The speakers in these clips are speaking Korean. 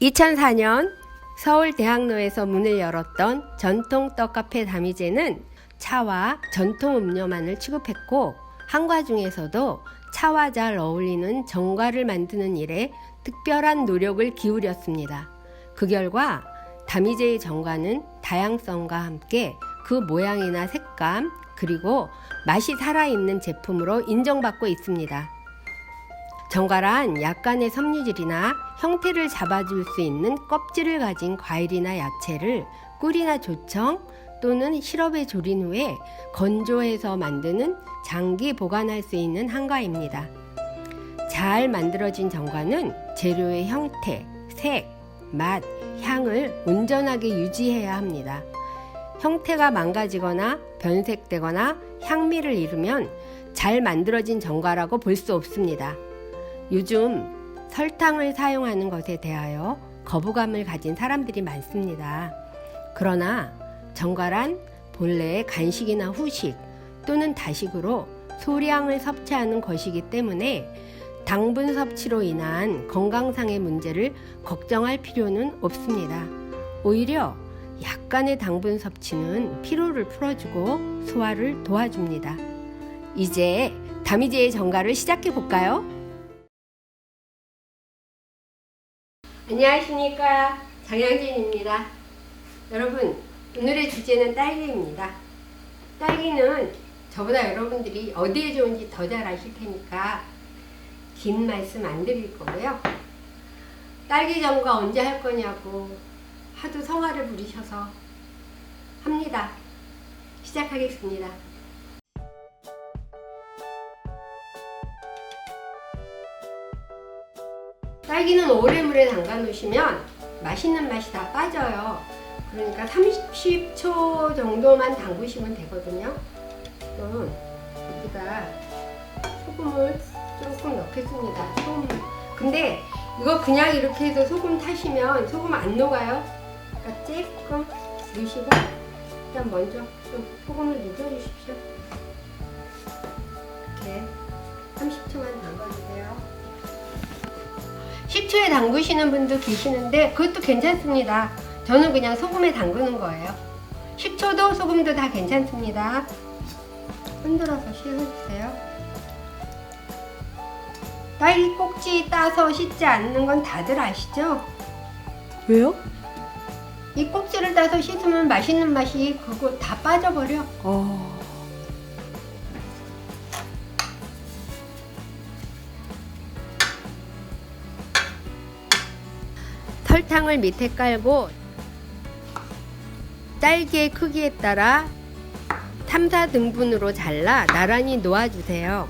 2004년 서울대학로에서 문을 열었던 전통 떡카페 다미제는 차와 전통 음료만을 취급했고 한과 중에서도 차와 잘 어울리는 정과를 만드는 일에 특별한 노력을 기울였습니다. 그 결과 다미제의 정과는 다양성과 함께 그 모양이나 색감 그리고 맛이 살아있는 제품으로 인정받고 있습니다. 정갈한 약간의 섬유질이나 형태를 잡아줄 수 있는 껍질을 가진 과일이나 야채를 꿀이나 조청 또는 시럽에 졸인 후에 건조해서 만드는 장기 보관할 수 있는 한과입니다. 잘 만들어진 정과는 재료의 형태, 색, 맛, 향을 온전하게 유지해야 합니다. 형태가 망가지거나 변색되거나 향미를 잃으면 잘 만들어진 정과라고 볼 수 없습니다. 요즘 설탕을 사용하는 것에 대하여 거부감을 가진 사람들이 많습니다. 그러나 정갈한 본래의 간식이나 후식 또는 다식으로 소량을 섭취하는 것이기 때문에 당분 섭취로 인한 건강상의 문제를 걱정할 필요는 없습니다. 오히려 약간의 당분 섭취는 피로를 풀어주고 소화를 도와줍니다. 이제 다미제의 정가를 시작해 볼까요? 안녕하십니까 장양진입니다. 여러분 오늘의 주제는 딸기입니다. 딸기는 저보다 여러분들이 어디에 좋은지 더 잘 아실 테니까 긴 말씀 안 드릴 거고요. 딸기 전과 언제 할 거냐고 하도 성화를 부리셔서 합니다. 시작하겠습니다. 딸기는 오래 물에 담가 놓으시면 맛있는 맛이 다 빠져요. 그러니까 30초 정도만 담그시면 되거든요. 그럼 여기다 소금을 조금 넣겠습니다. 소금. 근데 이거 그냥 이렇게 해서 소금 타시면 소금 안 녹아요. 그러니까 조금 넣으시고 일단 먼저 좀 소금을 녹여주십시오. 이렇게 30초만 담가주세요. 10초에 담그시는 분도 계시는데 그것도 괜찮습니다. 저는 그냥 소금에 담그는 거예요. 10초도 소금도 다 괜찮습니다. 흔들어서 씻어주세요. 딸기 꼭지 따서 씻지 않는 건 다들 아시죠? 왜요? 이 꼭지를 따서 씻으면 맛있는 맛이 그거 다 빠져버려. 어... 설탕을 밑에 깔고 딸기의 크기에 따라 3, 4등분으로 잘라 나란히 놓아주세요.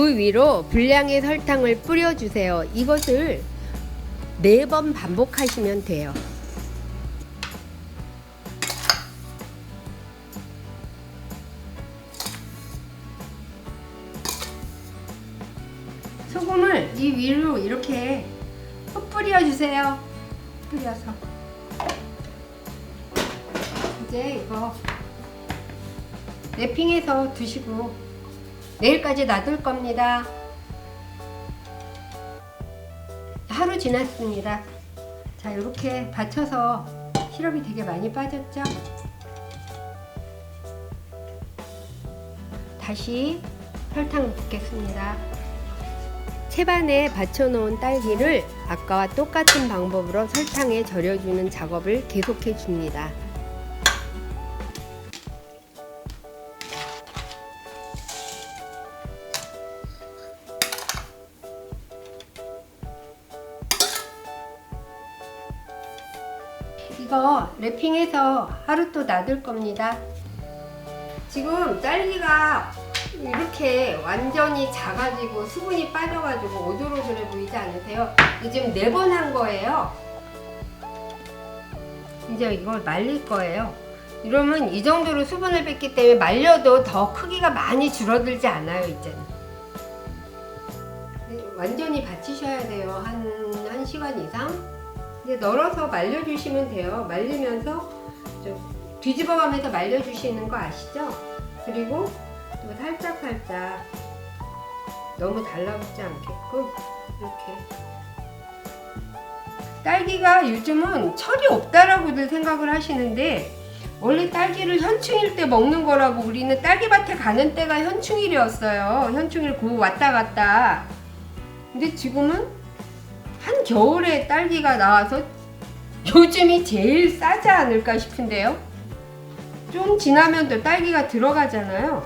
그 위로 분량의 설탕을 뿌려주세요. 이것을 네 번 반복하시면 돼요. 소금을 이 위로 이렇게 푹 뿌려 주세요. 뿌려서. 이제 이거 랩핑해서 두시고 내일까지 놔둘 겁니다. 하루 지났습니다. 자, 이렇게 받쳐서 시럽이 되게 많이 빠졌죠? 다시 설탕을 붓겠습니다. 채반에 받쳐놓은 딸기를 아까와 똑같은 방법으로 설탕에 절여주는 작업을 계속해 줍니다. 이거 랩핑해서 하루 또 놔둘 겁니다. 지금 딸기가 이렇게 완전히 작아지고 수분이 빠져가지고 오돌오돌해 보이지 않으세요? 지금 네 번 한 거예요. 이제 이걸 말릴 거예요. 이러면 이 정도로 수분을 뺐기 때문에 말려도 더 크기가 많이 줄어들지 않아요, 이제는. 네, 완전히 받치셔야 돼요. 한, 한 시간 이상. 이제 널어서 말려주시면 돼요. 말리면서 좀 뒤집어 가면서 말려주시는 거 아시죠? 그리고 또 살짝 살짝 너무 달라붙지 않게끔 이렇게 딸기가 요즘은 철이 없다라고들 생각을 하시는데 원래 딸기를 현충일 때 먹는 거라고 우리는 딸기밭에 가는 때가 현충일이었어요. 현충일 고 왔다 갔다. 근데 지금은 한 겨울에 딸기가 나와서 요즘이 제일 싸지 않을까 싶은데요. 좀 지나면 또 딸기가 들어가잖아요.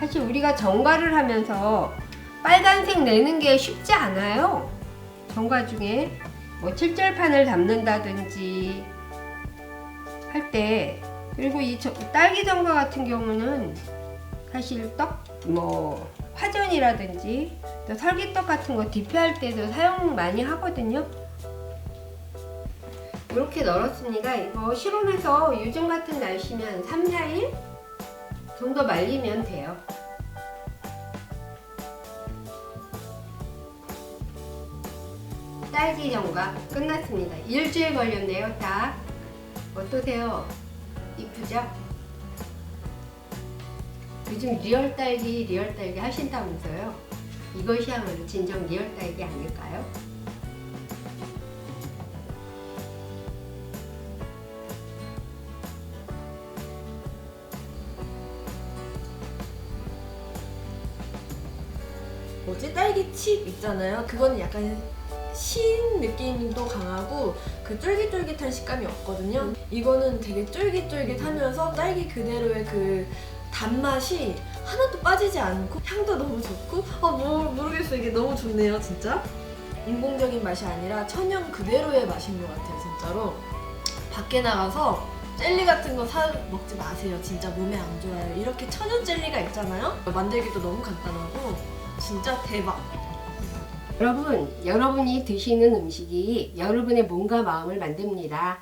사실 우리가 정가를 하면서 빨간색 내는 게 쉽지 않아요. 정가 중에 뭐 칠절판을 담는다든지 할 때 그리고 이 저- 딸기 정가 같은 경우는 사실 떡 뭐 화전이라든지 또 설기떡 같은 거 디피할 때도 사용 많이 하거든요. 이렇게 널었습니다. 이거 실온에서 요즘 같은 날씨면 3, 4일 정도 말리면 돼요. 딸기 정가 끝났습니다. 일주일 걸렸네요. 딱 어떠세요? 이쁘죠? 요즘 리얼 딸기 리얼 딸기 하신다면서요? 이것이야말로 진정 리얼 딸기 아닐까요? 뭐지 딸기 칩 있잖아요. 그거는 약간 신 느낌도 강하고 그 쫄깃쫄깃한 식감이 없거든요. 이거는 되게 쫄깃쫄깃하면서 딸기 그대로의 그 단맛이 하나도 빠지지 않고 향도 너무 좋고 아 뭐, 모르겠어요 이게 너무 좋네요 진짜. 인공적인 맛이 아니라 천연 그대로의 맛인 것 같아요 진짜로. 밖에 나가서 젤리 같은 거 사 먹지 마세요. 진짜 몸에 안 좋아요. 이렇게 천연 젤리가 있잖아요? 만들기도 너무 간단하고 진짜 대박. 여러분, 여러분이 드시는 음식이 여러분의 몸과 마음을 만듭니다.